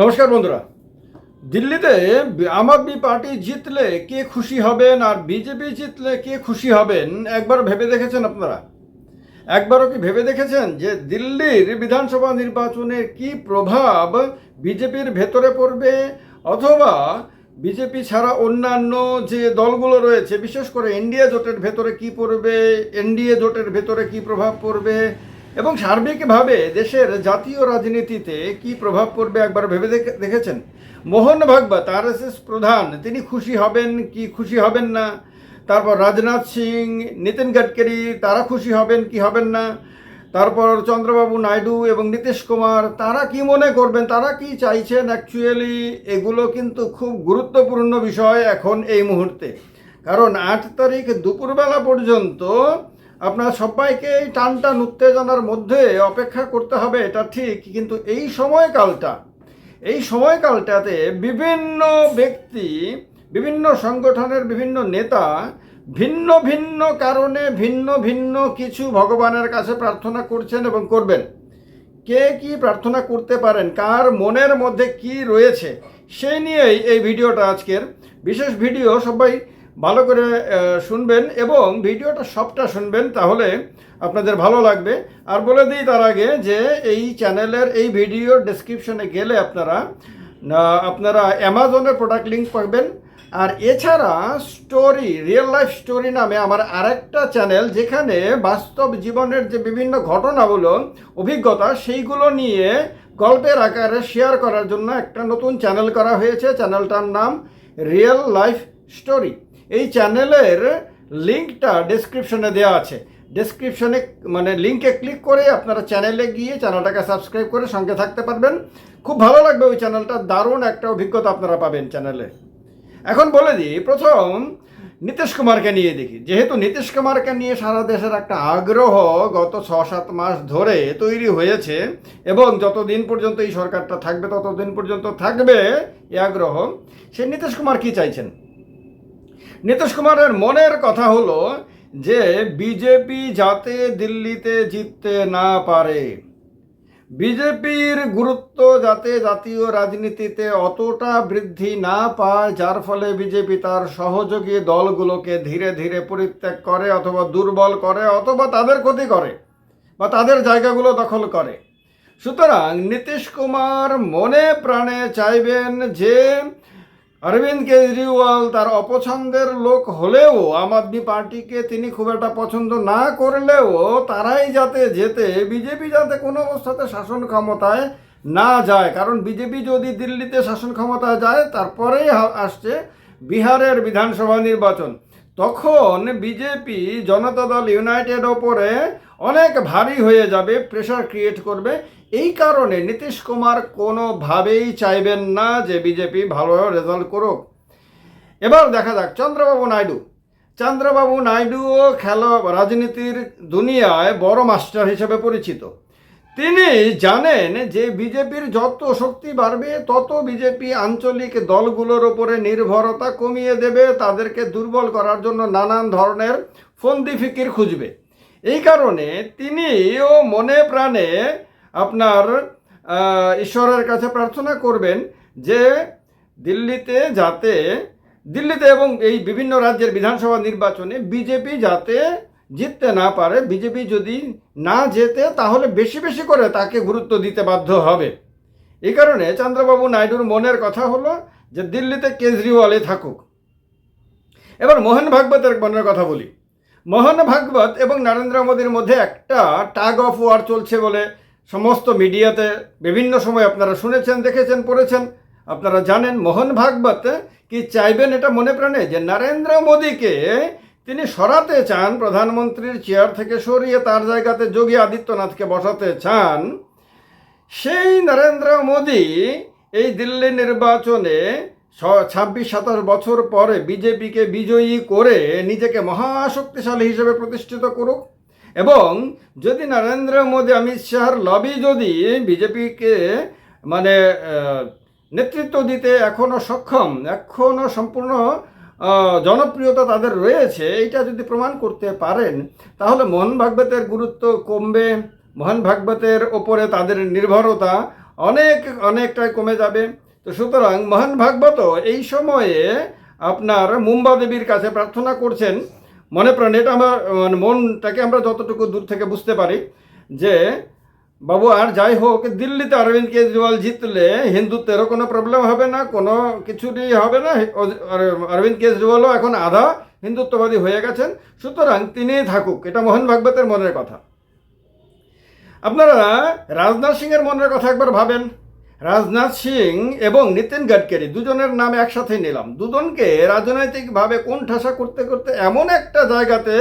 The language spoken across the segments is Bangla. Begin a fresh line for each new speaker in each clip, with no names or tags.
নমস্কার বন্ধুরা। দিল্লিতে আম আদমি পার্টি জিতলে কে খুশি হবেন আর বিজেপি জিতলে কে খুশি হবেন, একবার ভেবে দেখেছেন আপনারা? একবারও কি ভেবে দেখেছেন যে দিল্লির বিধানসভা নির্বাচনে কি প্রভাব বিজেপির ভেতরে পড়বে? অথবা বিজেপি ছাড়া অন্যান্য যে দলগুলো রয়েছে, বিশেষ করে এনডিএ জোটের ভেতরে কি পড়বে? এনডিএ জোটের ভেতরে কি প্রভাব পড়বে? এবং সার্বিকভাবে দেশের জাতীয় রাজনীতিতে কি প্রভাব পড়বে একবার ভেবে দেখে- দেখেছেন? মোহন ভাগবত আর প্রধান, তিনি খুশি হবেন কি খুশি হবেন না? তারপর রাজনাথ সিং, নিতিন গাডকারি, তারা খুশি হবেন কি হবেন না? তারপর চন্দ্রবাবু নাইডু এবং নীতিশ কুমার, তারা কি মনে করবেন? তারা কি চাইছেন? অ্যাকচুয়ালি এগুলো কিন্তু খুব গুরুত্বপূর্ণ বিষয় এখন এই মুহূর্তে। কারণ আট তারিখ দুপুরবেলা পর্যন্ত আপনার সবাইকে এই টান টান উত্তেজনার মধ্যে অপেক্ষা করতে হবে, এটা ঠিক, কিন্তু এই সময়কালটা, এই সময়কালটাতে বিভিন্ন ব্যক্তি, বিভিন্ন সংগঠনের বিভিন্ন নেতা ভিন্ন ভিন্ন কারণে ভিন্ন ভিন্ন কিছু ভগবানের কাছে প্রার্থনা করছেন এবং করবেন। কে কি প্রার্থনা করতে পারেন, কার মনের মধ্যে কি রয়েছে, সেই নিয়েই এই ভিডিওটা আজকের। বিশেষ ভিডিও সবাই ভালো করে শুনবেন এবং ভিডিওটা সবটা শুনবেন, তাহলে আপনাদের ভালো লাগবে। আর বলে দিই তার আগে যে এই চ্যানেলের এই ভিডিওর ডেসক্রিপশনে গেলে আপনারা আপনারা অ্যামাজনের প্রোডাক্ট লিঙ্ক পাবেন। আর এছাড়া স্টোরি, রিয়েল লাইফ স্টোরি নামে আমার আরেকটা চ্যানেল, যেখানে বাস্তব জীবনের যে বিভিন্ন ঘটনাগুলো, অভিজ্ঞতা, সেইগুলো নিয়ে গল্পের আকারে শেয়ার করার জন্য একটা নতুন চ্যানেল করা হয়েছে। চ্যানেলটার নাম রিয়েল লাইফ স্টোরি। এই চ্যানেলের লিঙ্কটা ডেসক্রিপশনে দেওয়া আছে। ডেসক্রিপশনে মানে লিঙ্কে ক্লিক করে আপনারা চ্যানেলে গিয়ে চ্যানেলটাকে সাবস্ক্রাইব করে সঙ্গে থাকতে পারবেন। খুব ভালো লাগবে ওই চ্যানেলটা, দারুণ একটা অভিজ্ঞতা আপনারা পাবেন চ্যানেলে। এখন বলে দিই, প্রথম নীতিশ কুমারকে নিয়ে দেখি। যেহেতু নীতিশ কুমারকে নিয়ে সারা দেশের একটা আগ্রহ গত ছ সাত মাস ধরে তৈরি হয়েছে এবং যতদিন পর্যন্ত এই সরকারটা থাকবে, ততদিন পর্যন্ত থাকবে এই আগ্রহ, সে নীতিশ কুমার কী চাইছেন? নীতিশ কুমারের মনের কথা হলো যে বিজেপি যাতে দিল্লিতে জিততে না পারে। বিজেপির গুরুত্ব যাতে জাতীয় রাজনীতিতে অতটা বৃদ্ধি না পায়, যার ফলে বিজেপি তার সহযোগী দলগুলোকে ধীরে ধীরে পরিত্যাগ করে অথবা দুর্বল করে অথবা তাদের ক্ষতি করে বা তাদের জায়গাগুলো দখল করে। সুতরাং নীতিশ কুমার মনে প্রাণে চাইবেন যে অরবিন্দ কেজরিওয়াল তার অপছন্দের লোক হলেও আম আদমি পার্টিকে তিনি খুব একটা পছন্দ না করলেও তারাই যাতে যেতে বিজেপি যাতে কোনো অবস্থাতে শাসন ক্ষমতায় না যায়। কারণ বিজেপি যদি দিল্লিতে শাসন ক্ষমতায় যায়, তারপরেই আসছে বিহারের বিধানসভা নির্বাচন। তখন বিজেপি জনতা দল ইউনাইটেড ওপরে অনেক ভারী হয়ে যাবে, প্রেশার ক্রিয়েট করবে। এই কারণে নীতিশ কুমার কোনোভাবেই চাইবেন না যে বিজেপি ভালো রেজাল্ট করুক। এবার দেখা যাক, চন্দ্রবাবু নাইডু। চন্দ্রবাবু নাইডুও খেলা, রাজনীতির দুনিয়ায় বড় মাস্টার হিসেবে পরিচিত। তিনি জানেন যে বিজেপির যত শক্তি বাড়বে, তত বিজেপি আঞ্চলিক দলগুলোর ওপরে নির্ভরতা কমিয়ে দেবে, তাদেরকে দুর্বল করার জন্য নানান ধরনের ফন্দি ফিকির খুঁজবে। এই কারণে তিনিও মনে প্রাণে আপনার ঈশ্বরের কাছে প্রার্থনা করবেন যে দিল্লিতে যাতে, দিল্লিতে এবং এই বিভিন্ন রাজ্যের বিধানসভা নির্বাচনে বিজেপি যাতে জিততে না পারে, বিজেপি যদি না যেতে তাহলে বেশি বেশি করে তাকে গুরুত্ব দিতে বাধ্য হবে। এই কারণে চন্দ্রবাবু নাইডুর মনের কথা হলো যে দিল্লিতে কেজরিওয়ালে থাকুক। এবার মোহন ভাগবতের মনের কথা বলি। মোহন ভাগবত এবং নরেন্দ্র মোদীর মধ্যে একটা টাগ অফ ওয়ার চলছে বলে সমস্ত মিডিয়াতে বিভিন্ন সময় আপনারা শুনেছেন, দেখেছেন, পড়েছেন। আপনারা জানেন মোহন ভাগবত কি চাইবেন এটা মনে প্রাণে? যে নরেন্দ্র মোদীকে তিনি সরাতে চান, প্রধানমন্ত্রীর চেয়ার থেকে সরিয়ে তার জায়গাতে যোগী আদিত্যনাথকে বসাতে চান, সেই নরেন্দ্র মোদী এই দিল্লি নির্বাচনে ছাব্বিশ, সাতাশ বছর পরে বিজেপিকে বিজয়ী করে নিজেকে মহাশক্তিশালী হিসেবে প্রতিষ্ঠিত করুক। এবং যদি নরেন্দ্র মোদী, অমিত শাহর লবি যদি বিজেপিকে মানে নেতৃত্ব দিতে এখনও সক্ষম এখনও সম্পূর্ণ জনপ্রিয়তা তাদের রয়েছে, এইটা যদি প্রমাণ করতে পারেন, তাহলে মোহন ভাগবতের গুরুত্ব কমবে। মোহন ভাগবতের ওপরে তাদের নির্ভরতা অনেক, অনেকটাই কমে যাবে। তো সুতরাং মহান ভাগবত এই সময়ে আপনার মুম্বা দেবীর কাছে প্রার্থনা করছেন মনে প্রাণে এটা আমার মানে মনটাকে আমরা যতটুকু দূর থেকে বুঝতে পারি যে, বাবু আর যাই হোক, দিল্লিতে অরবিন্দ কেজরিওয়াল জিতলে হিন্দুত্বেরও কোনো প্রবলেম হবে না, কোনো কিছুরই হবে না। অরবিন্দ কেজরিওয়ালও এখন আধা হিন্দুত্ববাদী হয়ে গেছেন। সুতরাং তিনি থাকুক, এটা মোহন ভাগবতের মনের কথা। আপনারা রাজনাথ সিংয়ের মনের কথা একবার ভাবেন। রাজনাথ সিং এবং নিতিন গাডকারি দুজনের নাম একসাথে নিলাম। দুজনকে রাজনৈতিকভাবে কোন ঠাসা করতে করতে এমন একটা জায়গাতে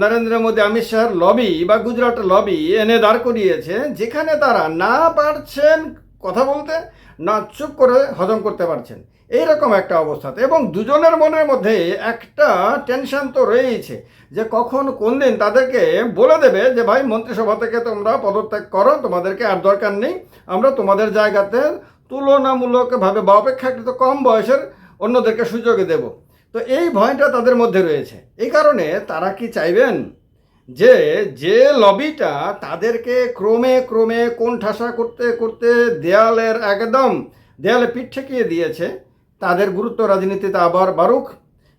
নরেন্দ্র মোদী, অমিত শাহের লবি বা গুজরাট লবি এনে দাঁড় করিয়েছে, যেখানে তারা না পারছেন কথা বলতে, না চুপ করে হজম করতে পারছেন। এইরকম একটা অবস্থাতে এবং দুজনের মনের মধ্যে একটা টেনশন তো রয়েছে যে কখন কোন দিন তাদেরকে বলে দেবে যে, ভাই, মন্ত্রিসভা থেকে তোমরা পদত্যাগ করো, তোমাদেরকে আর দরকার নেই। আমরা তোমাদের জায়গাতে তুলনামূলকভাবে বা অপেক্ষাকৃত কম বয়সের অন্যদেরকে সুযোগ দেব। তো এই ভয়টা তাদের মধ্যে রয়েছে। এই কারণে তারা কি চাইবেন? যে যে লবিটা তাদেরকে ক্রমে ক্রমে কোন ঠাসা করতে করতে দেয়ালের একদম দেয়ালে পিঠ ঠেকিয়ে দিয়েছে তাদের গুরুত্ব রাজনীতিতে আবার বাড়ুক।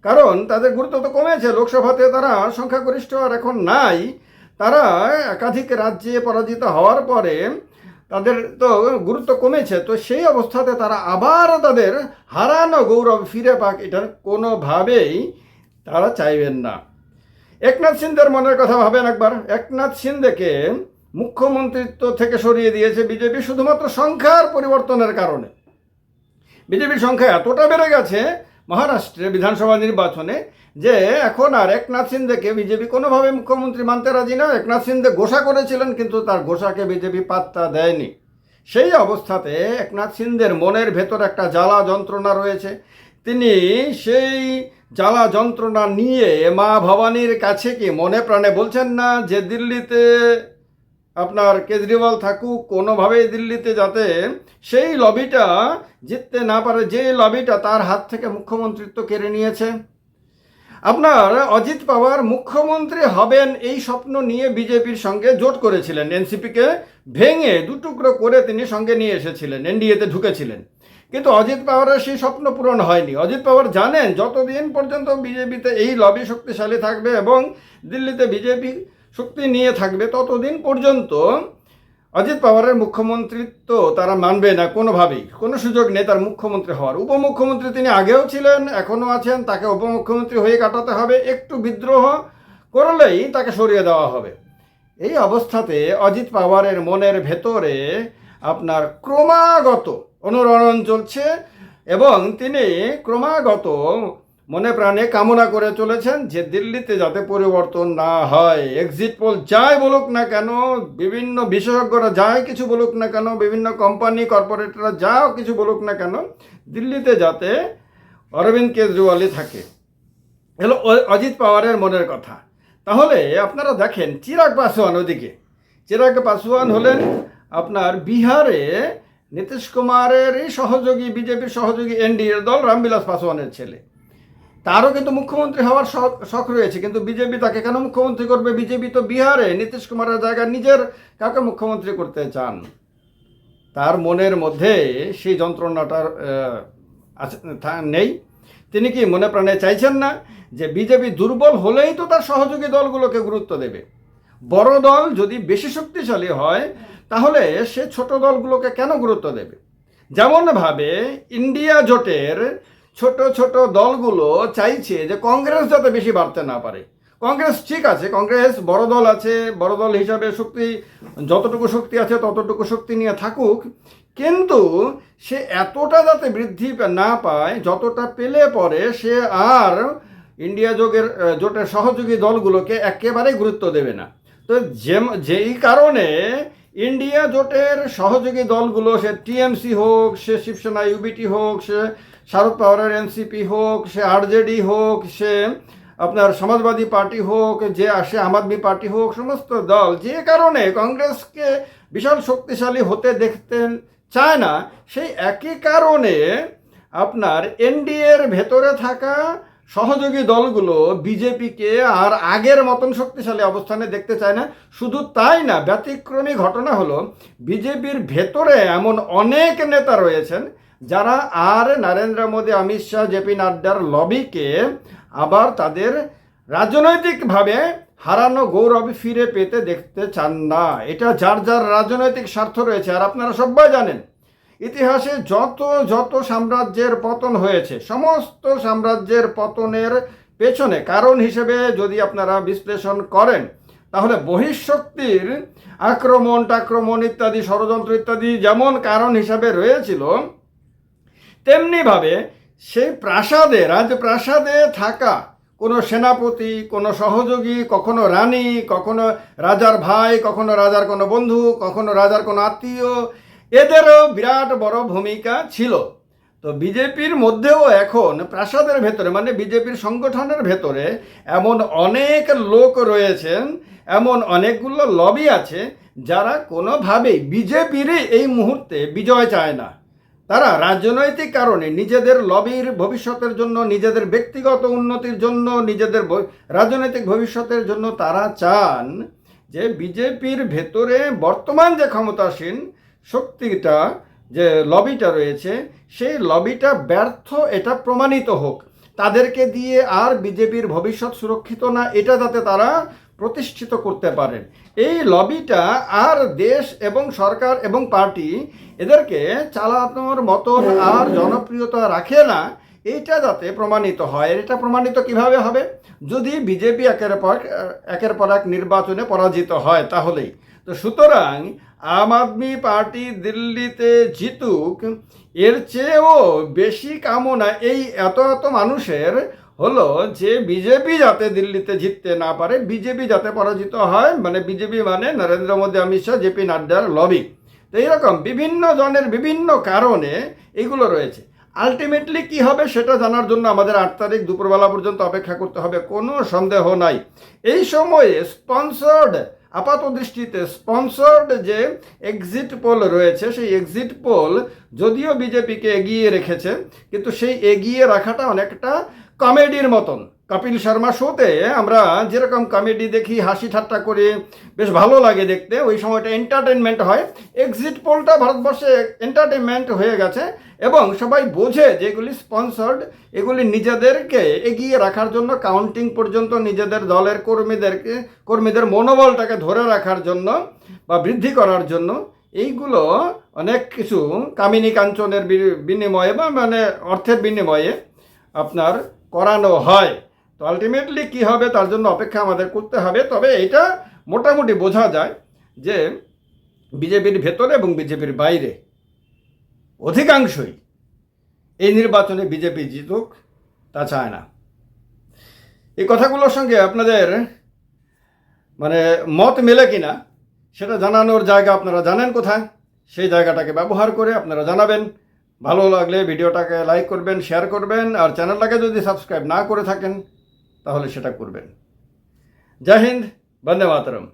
কারণ তাদের গুরুত্ব তো কমেছে, লোকসভাতে তারা সংখ্যাগরিষ্ঠ আর এখন নাই। তারা একাধিক রাজ্যে পরাজিত হওয়ার পরে তাদের তো গুরুত্ব কমেছে। তো সেই অবস্থাতে তারা আবার তাদের হারানো গৌরব ফিরে পাক এটা কোনোভাবেই তারা চাইবেন না। একনাথ সিন্ধের মনের কথা ভাবেন একবার। একনাথ সিন্ধেকে মুখ্যমন্ত্রিত্ব থেকে সরিয়ে দিয়েছে বিজেপি শুধুমাত্র সংখ্যার পরিবর্তনের কারণে। বিজেপির সংখ্যা এতটা বেড়ে গেছে মহারাষ্ট্রে বিধানসভা নির্বাচনে যে এখন আর একনাথ সিন্ধেকে বিজেপি কোনোভাবে মুখ্যমন্ত্রী মানতে রাজি না। একনাথ সিন্ধে ঘোষা করেছিলেন, কিন্তু তার ঘোষাকে বিজেপি পাত্তা দেয়নি। সেই অবস্থাতে একনাথ সিন্ধের মনের ভেতর একটা জ্বালা যন্ত্রণা রয়েছে। তিনি সেই জ্বালা যন্ত্রণা নিয়ে মা ভবানীর কাছে কি মনে প্রাণে বলছেন না যে দিল্লিতে আপনার কেজরিওয়াল থাকুক, কোনোভাবেই দিল্লিতে যাতে সেই লবিটা জিততে না পারে, যে লবিটা তার হাত থেকে মুখ্যমন্ত্রিত্ব কেড়ে নিয়েছে। আপনার অজিত পাওয়ার মুখ্যমন্ত্রী হবেন এই স্বপ্ন নিয়ে বিজেপির সঙ্গে জোট করেছিলেন। এনসিপিকে ভেঙে দুটুকরো করে তিনি সঙ্গে নিয়ে এসেছিলেন, এনডিএতে ঢুকেছিলেন। কিন্তু অজিত পাওয়ারের সেই স্বপ্ন পূরণ হয়নি। অজিত পাওয়ার জানেন, যতদিন পর্যন্ত বিজেপিতে এই লবি শক্তিশালী থাকবে এবং দিল্লিতে বিজেপি শক্তি নিয়ে থাকবে ততদিন পর্যন্ত অজিত পাওয়ারের মুখ্যমন্ত্রিত্ব তারা মানবে না কোনোভাবেই। কোনো সুযোগ নেই তার মুখ্যমন্ত্রী হওয়ার। উপমুখ্যমন্ত্রী তিনি আগেও ছিলেন, এখনও আছেন, তাকে উপমুখ্যমন্ত্রী হয়ে কাটাতে হবে, একটু বিদ্রোহ করলেই তাকে সরিয়ে দেওয়া হবে। এই অবস্থাতে অজিত পাওয়ারের মনের ভেতরে আপনার ক্রমাগত অনুরণন চলছে এবং তিনি ক্রমাগত মনে প্রাণে কামনা করে চলেছেন যে দিল্লিতে যাতে পরিবর্তন না হয়। এক্সিট পোল যাই বলুক না কেন, বিভিন্ন বিশেষজ্ঞরা যাই কিছু বলুক না কেন, বিভিন্ন কোম্পানি কর্পোরেটরা যা কিছু বলুক না কেন, দিল্লিতে যাতে অরবিন্দ কেজরিওয়ালই থাকে। অ- অজিত পাওয়ারের মনের কথা। তাহলে আপনারা দেখেন, চিরাগ পাসওয়ান ওদিকে চিরাগ পাসওয়ান হলেন আপনার বিহারে নীতিশ কুমারের এই সহযোগী, বিজেপির সহযোগী এনডিএর দল রামবিলাস পাসওয়ানের ছেলে। তারও কিন্তু মুখ্যমন্ত্রী হওয়ার শখ রয়েছে, কিন্তু বিজেপি তাকে কেন মুখ্যমন্ত্রী করবে? বিজেপি তো বিহারে নীতিশ কুমারের জায়গায় নিজের কাউকে মুখ্যমন্ত্রী করতে চান। তার মনের মধ্যে সেই যন্ত্রণাটার নেই। তিনি কি মনে প্রাণে চাইছেন না যে বিজেপি দুর্বল হলেই তো তার সহযোগী দলগুলোকে গুরুত্ব দেবে? বড় দল যদি বেশি শক্তিশালী হয়, তাহলে সে ছোট দলগুলোকে কেন গুরুত্ব দেবে? যেমনভাবে ইন্ডিয়া জোটের ছোট ছোট দলগুলো চাইছে যে কংগ্রেস যাতে বেশি বাড়তে না পারে। কংগ্রেস ঠিক আছে, কংগ্রেস বড় দল আছে, বড় দল হিসাবে শক্তি, যতটুকু শক্তি আছে ততটুকু শক্তি নিয়ে থাকুক। কিন্তু সে এতটা যাতে বৃদ্ধি না পায়, যতটা পেলে পরে সে আর ইন্ডিয়া যোগের জোটের সহযোগী দলগুলোকে একেবারে গুরুত্ব দেবে না। তো যে যেই কারণে ইন্ডিয়া জোটের সহযোগী দলগুলো, সে টিএমসি হোক, সে শিবসেনা, ইউবিটি হোক, সে শারদ পাওয়ারের এনসিপি হোক, সে আরজেডি হোক, সে আপনার সমাজবাদী পার্টি হোক, যে আসে আম আদমি পার্টি হোক, সমস্ত দল, যে কারণে কংগ্রেসকে বিশাল শক্তিশালী হতে দেখতে চায় না, সেই একই কারণে আপনার এনডিএর ভেতরে থাকা সহযোগী দলগুলো বিজেপিকে আর আগের মতন শক্তিশালী অবস্থানে দেখতে চায় না। শুধু তাই না, ব্যতিক্রমী ঘটনা হলো, বিজেপির ভেতরে এমন অনেক নেতা রয়েছেন যারা আর নরেন্দ্র মোদী, অমিত শাহ জেপি নাড্ডার লবিকে আবার তাদের রাজনৈতিকভাবে হারানো গৌরব ফিরে পেতে দেখতে চান না। এটা যার যার রাজনৈতিক স্বার্থ রয়েছে, আর আপনারা সবাই জানেন, ইতিহাসে যত যত সাম্রাজ্যের পতন হয়েছে, সমস্ত সাম্রাজ্যের পতনের পেছনে কারণ হিসেবে যদি আপনারা বিশ্লেষণ করেন, তাহলে বহিঃশক্তির আক্রমণ টাক্রমণ ইত্যাদি, ষড়যন্ত্র ইত্যাদি যেমন কারণ হিসাবে রয়েছিল তেমনিভাবে সেই প্রাসাদে, রাজপ্রাসাদে থাকা কোনো সেনাপতি, কোনো সহযোগী, কখনো রানী, কখনো রাজার ভাই, কখনো রাজার কোনো বন্ধু, কখনো রাজার কোনো আত্মীয়, এদেরও বিরাট বড় ভূমিকা ছিল। তো বিজেপির মধ্যেও এখন প্রাসাদের ভেতরে মানে বিজেপির সংগঠনের ভেতরে এমন অনেক লোক রয়েছেন, এমন অনেকগুলো লবি আছে যারা কোনোভাবেই বিজেপিরই এই মুহূর্তে বিজয় চায় না। তারা রাজনৈতিক কারণে নিজেদের লবির ভবিষ্যতের জন্য, নিজেদের ব্যক্তিগত উন্নতির জন্য, নিজেদের রাজনৈতিক ভবিষ্যতের জন্য তারা চান যে বিজেপির ভেতরে বর্তমান যে ক্ষমতাসীন শক্তিটা, যে লবিটা রয়েছে, সেই লবিটা ব্যর্থ, এটা প্রমাণিত হোক। তাদেরকে দিয়ে আর বিজেপির ভবিষ্যৎ সুরক্ষিত না, এটা যাতে তারা প্রতিষ্ঠিত করতে পারেন। এই লবিটা আর দেশ এবং সরকার এবং পার্টি এদেরকে চালানোর মতন আর জনপ্রিয়তা রাখে না, এইটা যাতে প্রমাণিত হয়। এটা প্রমাণিত কীভাবে হবে? যদি বিজেপি একের পর একের পর এক নির্বাচনে পরাজিত হয় তাহলেই তো সুতরাং আম আদমি পার্টি দিল্লিতে জিতুক, এর চেয়েও বেশি কামনা এই এত এত মানুষের হলো যে বিজেপি যাতে দিল্লিতে জিততে না পারে, বিজেপি যাতে পরাজিত হয় মানে বিজেপি মানে নরেন্দ্র মোদী, অমিত শাহ জেপি নাড্ডার লবি। তো এইরকম বিভিন্ন জনের বিভিন্ন কারণে এগুলো রয়েছে। আলটিমেটলি কি হবে সেটা জানার জন্য আমাদের আট তারিখ দুপুরবেলা পর্যন্ত অপেক্ষা করতে হবে, কোনো সন্দেহ নাই। এই সময়ে স্পন্সর্ড আপাত দৃষ্টিতে স্পন্সর্ড যে এক্সিট পোল রয়েছে, সেই এক্সিট পোল যদিও বিজেপিকে এগিয়ে রেখেছে, কিন্তু সেই এগিয়ে রাখাটা অনেকটা কমেডির মতন। কপিল শর্মা শোতে আমরা যেরকম কমেডি দেখি, হাসি ঠাট্টা করে, বেশ ভালো লাগে দেখতে। ওই সময়টা এন্টারটেনমেন্ট হয়। এক্সিট পোলটা ভারতবর্ষে এন্টারটেনমেন্ট হয়ে গেছে এবং সবাই বোঝে যে এগুলি স্পন্সর্ড এগুলি নিজেদেরকে এগিয়ে রাখার জন্য কাউন্টিং পর্যন্ত নিজেদের দলের কর্মীদেরকে, কর্মীদের মনোবলটাকে ধরে রাখার জন্য বা বৃদ্ধি করার জন্য এইগুলো অনেক কিছু কামিনী কাঞ্চনের বিনিময়ে বা মানে অর্থের বিনিময়ে আপনার করানো হয়। তো আলটিমেটলি কি হবে? তার জন্য অপেক্ষা আমাদের করতে হবে। তবে এটা মোটামুটি বোঝা যায় যে বিজেপির ভেতরে এবং বিজেপির বাইরে অধিকাংশই এই নির্বাচনে বিজেপি জিতুক, তা চায় না। এই কথাগুলোর সঙ্গে আপনাদের মানে মত মেলে কিনা, সেটা জানানোর জায়গা আপনারা জানেন কোথায়? সেই জায়গাটাকে ব্যবহার করে আপনারা জানাবেন। ভালো লাগলে ভিডিওটাকে লাইক করবেন শেয়ার করবেন, আর চ্যানেলটাকে যদি সাবস্ক্রাইব না করে থাকেন, তাহলে সেটা করবেন। জয় হিন্দ, বন্দে মাতরম।